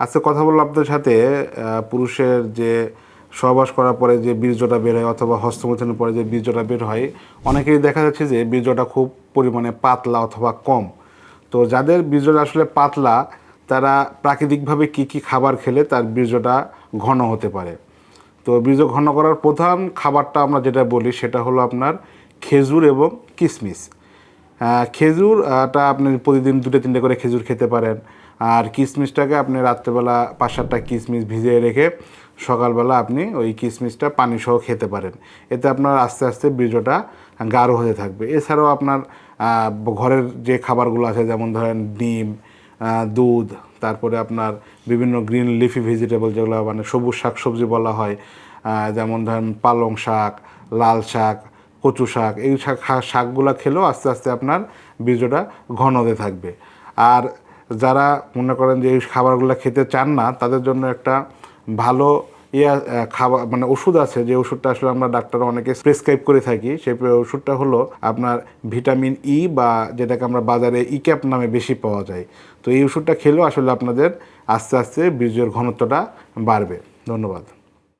আজকে কথা বলব আপনাদের সাথে পুরুষের যে সহবাস করার পরে যে বীর্যটা বের হয় অথবা হস্তমৈথুনের পরে যে বীর্যটা বের হয় অনেকেই দেখা যাচ্ছে যে বীর্যটা খুব পরিমাণে পাতলা অথবা কম। তো যাদের বীর্যটা আসলে পাতলা, তারা প্রাকৃতিকভাবে কি কি খাবার খেলে তার বীর্যটা ঘন হতে পারে। তো বীর্য ঘন করার প্রধান খাবারটা আমরা যেটা বলি সেটা হলো আপনার খেজুর এবং কিশমিশ খেজুরটা আপনি প্রতিদিন দুটো, তিনটে করে খেজুর খেতে পারেন। আর কিশমিশটাকে আপনি রাত্রেবেলা পাঁচ সাতটা কিশমিশ ভিজিয়ে রেখে সকালবেলা আপনি ওই কিশমিশটা পানি সহ খেতে পারেন। এতে আপনার আস্তে আস্তে বীর্যটা গাঢ় হতে থাকবে। এছাড়াও আপনার ঘরের যে খাবারগুলো আছে, যেমন ধরেন ডিম দুধ, তারপরে আপনার বিভিন্ন গ্রিন লিফি ভেজিটেবল যেগুলো মানে সবুজ শাক সবজি বলা হয় যেমন ধরেন পালং শাক, লাল শাক কচু শাক, এই শাক শাকগুলো খেলেও আস্তে আস্তে আপনার বীর্যটা ঘন হতে থাকবে। আর যারা মনে করেন যে এই খাবারগুলো খেতে চান না, তাদের জন্য একটা ভালো ইয়া খাবার মানে ওষুধ আছে, যে ওষুধটা আসলে আমরা ডাক্তার অনেকে প্রেসক্রাইব করে থাকি, সেই ওষুধটা হলো আপনার ভিটামিন ই বা যেটাকে আমরা বাজারে ইক্যাপ নামে বেশি পাওয়া যায়। তো এই ওষুধটা খেলেও আসলে আপনাদের আস্তে আস্তে বীর্যের ঘনত্বটা বাড়বে। ধন্যবাদ।